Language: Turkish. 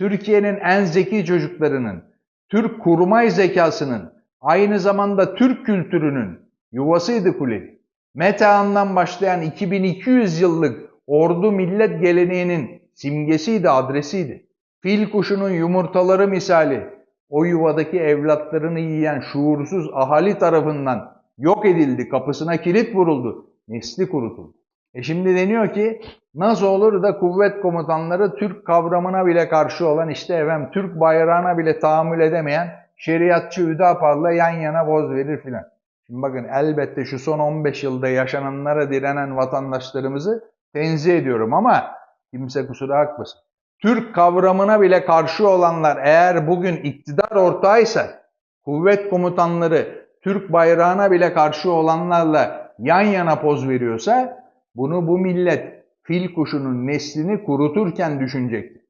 Türkiye'nin en zeki çocuklarının, Türk kurmay zekasının, aynı zamanda Türk kültürünün yuvasıydı Kuleli. Metehan'dan başlayan 2200 yıllık ordu millet geleneğinin simgesiydi, adresiydi. Fil kuşunun yumurtaları misali o yuvadaki evlatlarını yiyen şuursuz ahali tarafından yok edildi, kapısına kilit vuruldu, nesli kurutuldu. E şimdi deniyor ki nasıl olur da kuvvet komutanları Türk kavramına bile karşı olan işte efendim Türk bayrağına bile tahammül edemeyen şeriatçı Hüdapar'la yan yana boz verir filan. Şimdi bakın elbette şu son 15 yılda yaşananlara direnen vatandaşlarımızı tenzih ediyorum ama kimse kusura bakmasın. Türk kavramına bile karşı olanlar eğer bugün iktidar ortağıysa, kuvvet komutanları Türk bayrağına bile karşı olanlarla yan yana poz veriyorsa, bunu bu millet fil kuşunun neslini kuruturken düşünecektir.